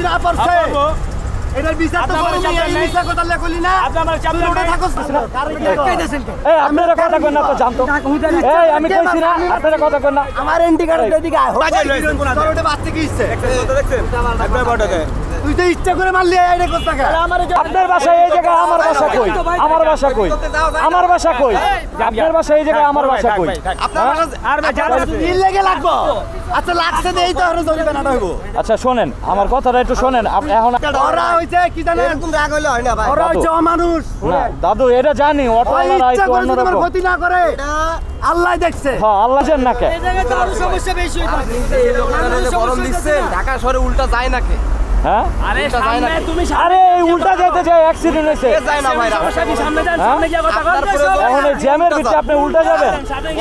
চুরি না করছে পারব। এটার বিচার তো এই। মিছা কথা লেখলি না আপনি আমার ওটা থাকস না? এই আপনারা কথা না তো জানতো এই আমি কইছি না আপনারা কথা না। আমার এন্টি কার্ড এদিকে আয় বাজার লইছেন কোন তোর ওটা বাচ্চা কি ইচ্ছে দেখছেন? একবার বড়কে তুই তো ইচ্ছা করে মারলি টাকা আপনার বাসা এই জায়গায় আমার বাসা কই? আমার বাসা কই? আমার বাসা কই? আপনার বাসা এই জায়গায় আমার বাসা কই? আপনার বাসা আর জানা লেগে লাগবো। আচ্ছা লাগছে তো হলো জরিমানাটা হইব। আচ্ছা শোনেন আমার কথাটা একটু শোনেন। এখন হইছে কি জানেন? এরকম রাগ হইলে হয় না ভাই। ওরা দাদু। হইছে অমানুষ। দাদু এটা জানি ওই ইচ্ছা করে তোমার ক্ষতি না করে আল্লাহ দেখছে। হ্যাঁ আল্লাহ জান না কে। গরম দিচ্ছেন ঢাকা শহরে উল্টা যায় নাকি হ্যাঁ? আরে উল্টা সামনে তুমি আরে উল্টা যেতে যায় অ্যাক্সিডেন্ট হয়েছে। এ যায় না ভাই সমস্যা কি? সামনে যান হ্যাঁ? সামনে গিয়ে কথা আপনার বলতেছো প্রয়োজন- এখন জ্যামের ভিতরে আপনি উল্টা যাবেন।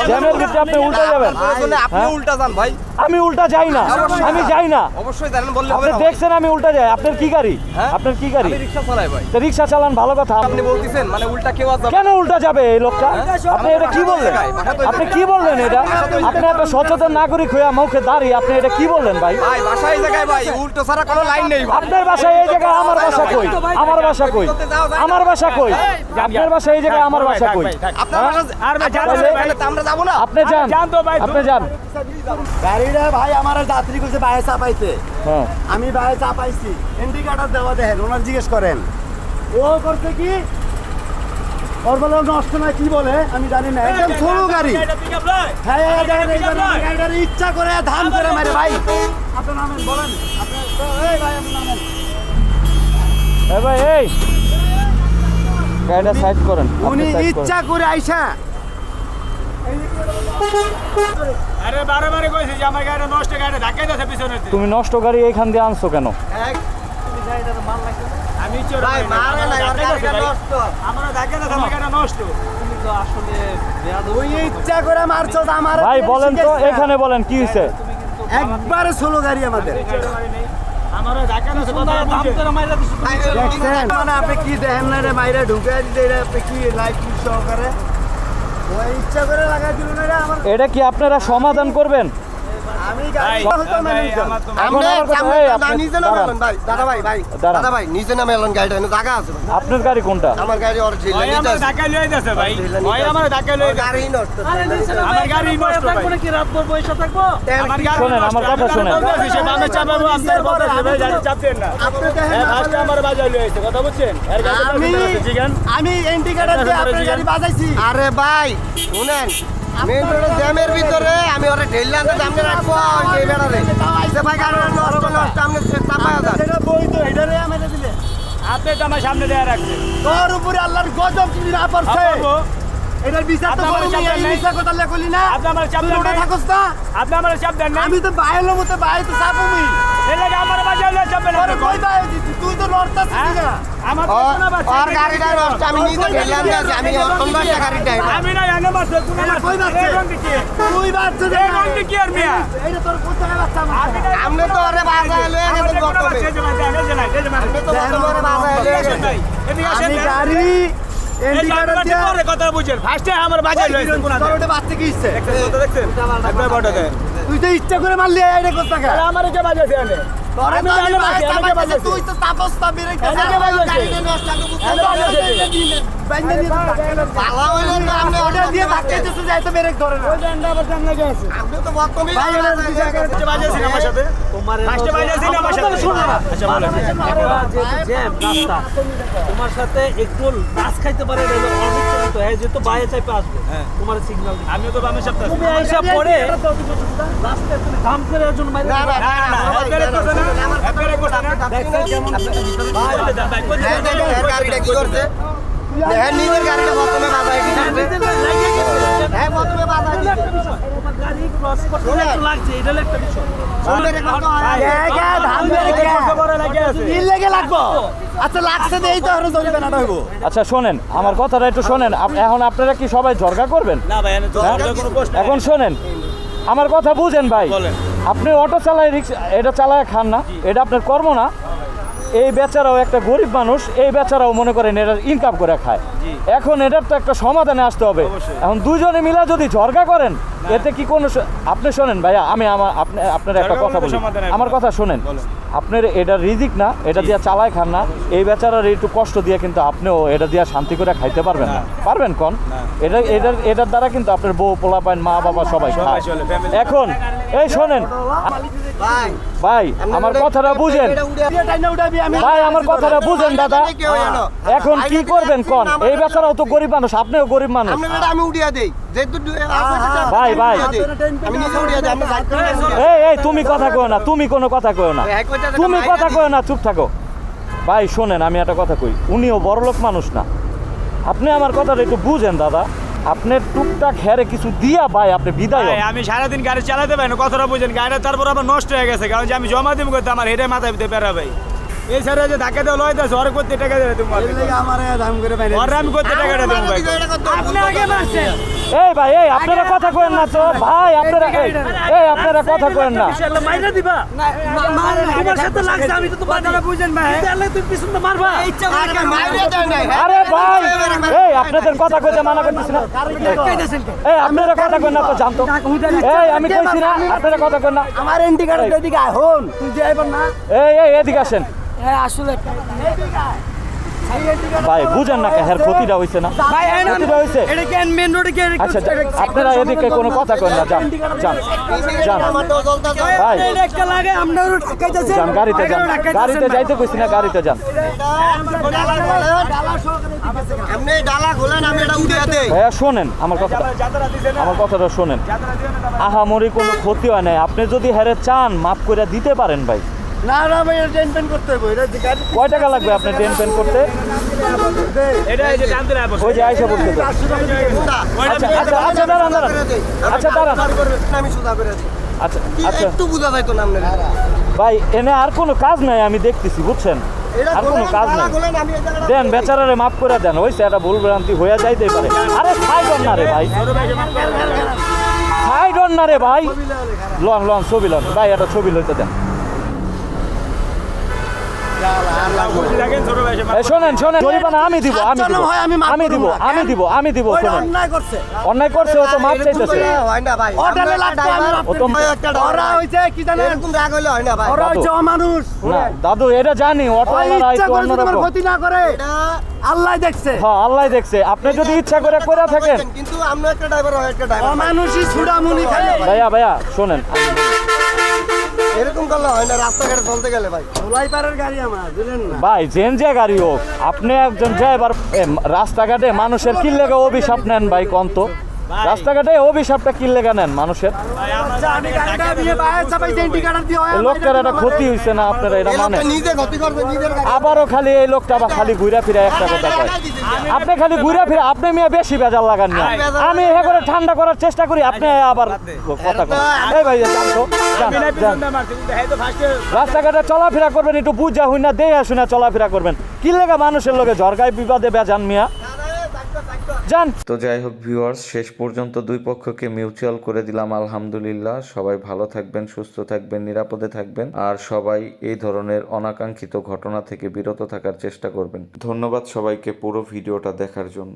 জ্যামের ভিতরে আপনি উল্টা যাবেন। আপনি হ্যাঁ? উল্টা যান ভাই। আমি উল্টা যাই না। আমি যাই না। অবশ্যই জানেন বললে হবে আপনি দেখছেন আমি উল্টা যাই। আপনার কি গাড়ি? হ্যাঁ? আপনার কি গাড়ি? চালাই ভাই। তো রিক্সা চালান ভালো কথা। আপনি বলতেছেন মানে উল্টা কেউ যাবে কেন উল্টা যাবে এই লোকটা? আপনি এটা কি বললেন? আপনি কি বললেন এটা? আপনি একটা সচেতন নাগরিক হয়ে মুখে দাঁড়িয়ে আপনি এটা কি বললেন ভাই? ভাই বাসা এই জায়গায় ভাই উল্টো ছাড়া কোনো লাইন নেই। আপনার বাসা এই জায়গায় আমার বাসা কই? আমার বাসা কই? আমার বাসা কই? আপনার বাসা এই জায়গায় আমার বাসা কই? আপনি যান। যান তো ভাই, আপনি যান। গাড়িটা ভাই আমার যাত্রী করছে বাইরে চাপাইতে হ্যাঁ। আমি বাইরে চাপাইছি ইন্ডিকেটার দেওয়া দেখেন ওনার জিজ্ঞেস করেন। ও করছে কি? নষ্ট না কি বলে? আমি জানি না। একদম গাড়ি। হ্যাঁ ইচ্ছা করে ধান করে মারে ভাই। আপনার নামেন বলেন আপনার ভাই এ ভাই এই। গাড়িটা সাইড করেন উনি ইচ্ছা করে আইসা। আরে বারে কইছি যে আমার গাড়ি নষ্ট গাড়ি পিছনে তুমি নষ্ট গাড়ি এইখান দিয়ে আনছো কেন? আমি ভাই মারে না গাড়িটা নষ্ট। আমার ধাক্কা নষ্ট। আমার ভাই বলেন তো এখানে বলেন কি হয়েছে একবারে ষোলো গাড়ি আমাদের। মানে আপনি কি দেখেন না রে মাইরা ঢুকে দিতে এটা আপনি কি লাইট কি সহকারে? ইচ্ছা করে লাগাই দিল না এটা কি আপনারা সমাধান করবেন? আপনার গাড়ি কোনটা? আমার গাড়ি ওর ছিল ওই আমার ধাক্কা লয়ে যাচ্ছে ভাই। ওই আমার ধাক্কা লয়ে গাড়ি নষ্ট। আমার গাড়ি নষ্ট ভাই। আমার গাড়ি শোনেন, আমার কথা আমি শোনেন। সে বামে চাপাবো, আপনার বলতেছে, ভাই, গাড়ি চাপতেন না। আপনি দেখেন হ্যাঁ, আমার বাজার লয়ে এসেছে, কথা বুঝছেন? এর গাড়ি আমি ভিতরে আছে, জিগান। আমি ইন্ডিকেটর দিয়ে আপনার গাড়ি বাজাইছি। আরে ভাই শুনেন। মেন রোডের জ্যামের ভিতরে আমি ওরে ঢেলে আনতে সামনে রাখব যে বেড়ারে সে ভাই গাড়ি নষ্ট নষ্ট আপনি চাপা দেন সেটা বই তো এটারে আমাকে দিলে। আপনি তো আমার সামনে দেয়া রাখছেন। তোর উপরে আল্লাহর গজব চুরি না পারব। এটার বিচার তো আপনি আমার করবি এই। মিছা কথা লেখলি না আপনি আমার চাপ দেন। না। আপনি আমার চাপ দেন না আমি তো মতো বাইরে তো চাপুমি এই লাগে আমার ওর বাচ্চা। গাড়িটা নষ্ট আমি নিজে আনতে আছি আমি অন্য গাড়িটা আমি না এনে মারছে কোন এটা কই মারছে বাচ্চা? তুই বাচ্চা এই রঙটি কি আর মিয়া। এইটা তোর কোথায় বাচ্চা আমার আপনি তো ওরে বাজায় লয়ে আমার তো বাচ্চা মারছে, এই যে মারছে, এই যে মারছে। আপনি তো বর্তমানে গেছেন ভাই, আমি গাড়ি আমার বাচ্চা। তুই তো ইচ্ছা করে মারলি আরে আমার কে এনে? তো না, বাজাইছে। তুই তো তা তোমার সাথে একটু নাচ খাইতে পারে হ্যাঁ যেহেতু বাইরে চাইপে আসবে তোমার সিগন্যাল আমি তো তুমি আইসা রাস্তায় করে একজন মাইরে না, না, না, না, একবারে না, একবারে করছে না। দেখছেন কেমন ভাই, ভাই, কই হ্যাঁ, দিছেন? দেখেন, এর গাড়িটা কি করছে দেখেন নিজের গাড়িটা আচ্ছা শোনেন আমার কথাটা একটু শোনেন। এখন আপনারা কি সবাই ঝরকা করবেন? হ্যাঁ? এখন শোনেন আমার কথা বুঝেন ভাই। আপনি অটো চালায় রিক্সা এটা চালায় খান না এটা আপনার কর্ম না। এই বেচারাও একটা গরিব মানুষ এই বেচারাও মনে করেন এটা ইনকাম করে খায়। এখন এটার তো একটা সমাধানে আসতে হবে। এখন দুজনে মিলা যদি ঝরকা করেন এতে কি কোনো আপনি শোনেন ভাইয়া আমি আমার আপনি আপনার একটা কথা বলি। আমার কথা শোনেন। আপনার এটা রিজিক না এটা দিয়ে চালায় খান না। এই বেচারার একটু কষ্ট দিয়ে কিন্তু আপনিও এটা দিয়ে শান্তি করে খাইতে পারবেন না। পারবেন কোন? এটা এটার এটার দ্বারা কিন্তু আপনার বউ পোলা পান মা বাবা সবাই এখন এই শোনেন। ভাই আমার কথাটা বুঝেন। ভাই আমার কথাটা বুঝেন দাদা। এখন কি করবেন কোন? এই বেচারাও তো গরিব মানুষ আপনিও গরিব মানুষ। আমি উড়িয়ে দেই। যেহেতু ভাই, ভাই। এই এই তুমি কথা কও না তুমি কোনো কথা কও না। তুমি কথা। কও না চুপ থাকো। ভাই শোনেন আমি একটা কথা কই। উনিও বড়লোক মানুষ না। আপনি আমার কথাটা একটু বুঝেন দাদা। আপনি টুকটাক হেরে কিছু দিয়া ভাই আপনি বিদায়। আমি সারাদিন গাড়ি চালাতে পারি না কথাটা বুঝেন গাড়িটা তারপর আবার নষ্ট হয়ে গেছে কারণ যে আমি জমা দিব করতে আমার হেঁটে মাথায় দিতে পেরা ভাই। এই স্যার যে ধাক্কা দেওয়া লয় দাস ওর করতে টাকা দেবে তোমার আমার দাম করে বাইরে ওর আমি করতে টাকাটা দেবো ভাই। এটা করতে হবে। এই ভাই এই আপনারা কথা কইেন না তো। ভাই আপনারা এই, এই আপনারা কথা কইেন না। মাইরা দিবা। তোমার সাথে লাগছে আমি তো তোমার বুঝেন ভাই। তাহলে তুমি পিছন তো মারবা। আরে মাইরা দেন নাই, হ্যাঁ? আরে ভাই এই আপনাদের কথা কইতে মানা করতেছি না। এই আপনারা কথা কইন না তো জানতো এই আমি কইছি না আপনারা কথা কইন না। আমার এন্টি কার্ড এদিকে তুই না। এই এই এদিকে আসেন। ভাই বুঝেন না হের ক্ষতিটা হইছে না। ক্ষতিটা হইছে। এটা কেন মেন রোডে কে আচ্ছা আপনারা এদিকে কোনো কথা কইন না যান যান যান। ভাই যান গাড়িতে যান। গাড়িতে যাইতে কইছি না গাড়িতে যান। ভাইয়া শোনেন আমার কথাটা। না? আমার কথাটা শোনেন। আহামরি কোনো ক্ষতি হয় নাই। আপনি যদি হেরে চান মাফ করে দিতে পারেন ভাই। না না ভাই এটা করতে হবে এটা কয় টাকা লাগবে আপনি টেন পেন করতে? এটা এই যে টানতে না ওই যে আইসা বলতে আচ্ছা আচ্ছা আচ্ছা দাঁড়ান দাঁড়ান। আচ্ছা দাঁড়ান। আমি সুদা করে আচ্ছা আচ্ছা। একটু বুঝা যাইতো না ভাই এনে আর কোনো কাজ নাই আমি দেখতেছি বুঝছেন? আর কোনো কাজ নাই। খোলেন, আমি এই দেন বেচারারে মাফ করে দেন। ওইসে একটা ভুল ভ্রান্তি হয়ে যাইতেই পারে। আরে সাইড না রে ভাই। সাইড না রে ভাই। লন লন ছবি লন। ভাই একটা ছবি লইতে দেন খুশি থাকেন ছোট ভাই এই শোনেন শোনেন। জরিমানা আমি দিব আমি দিব। আমি দিব আমি দিব আমি দিব শোনেন। অন্যায় করছে। ও তো মাপ চাইতেছে। করলে হয় না ভাই। হোটেলে আমরা লাগতো আমি driver, ও তো ভাই একটা driver। ওরা হইছে কি জানেন? এরকম রাগ হইলে হয় না না। দাদু এটা জানি করে ক্ষতি করে আল্লাহ দেখছে। হ্যাঁ আল্লাহ দেখছে। আপনি যদি ইচ্ছা করে করে থাকেন। কিন্তু আমরা একটা ড্রাইভার হয় একটা ড্রাইভার অমানুষই ছুড়ামুনি খাইলে ভাইয়া ভাইয়া শোনেন। এরকম করলে হয় না, রাস্তাঘাটে চলতে গেলে ভাই। ধোলাই গাড়ি আমার, বুঝলেন না? ভাই যেন যে গাড়ি হোক, আপনি একজন ড্রাইভার রাস্তাঘাটে মানুষের কি লেগে অভিশাপ নেন ভাই কন্ত রাস্তাঘাটে অভিশাপটা কি লেগে নেন মানুষের? আচ্ছা, আমি গাড়িটা দিয়ে বাইরে চাপাইছি এন্টি কার্ড দিয়ে এই লোকটার একটা ক্ষতি হয়েছে না আপনারা এটা মানে আবারও খালি এই লোকটা আবার খালি ঘুরে ফিরে একটা কথা কয়। আপনি খালি ঘুরে ফিরে আপনি মেয়ে বেশি বেজাল লাগান না। আমি এ করে ঠান্ডা করার চেষ্টা করি আপনি আবার কথা করেন এই ভাই যান তো যান, বিনা যান। পিছন দিয়ে মারছে কিন্তু তো ফার্স্টে রাস্তাঘাটে চলাফেরা করবেন একটু বুঝা হই না দেয়া শুনে চলাফেরা করবেন। কি লেগা মানুষের লোকে ঝরকায় বিবাদে বেজান মিয়া? যান। তো যাই হোক ভিউয়ার্স, শেষ পর্যন্ত দুই পক্ষকে মিউচুয়াল করে দিলাম, আলহামদুলিল্লাহ। সবাই ভালো থাকবেন, সুস্থ থাকবেন, নিরাপদে থাকবেন, আর সবাই এই ধরনের অনাকাঙ্ক্ষিত ঘটনা থেকে বিরত থাকার চেষ্টা করবেন। ধন্যবাদ সবাইকে পুরো ভিডিওটা দেখার জন্য।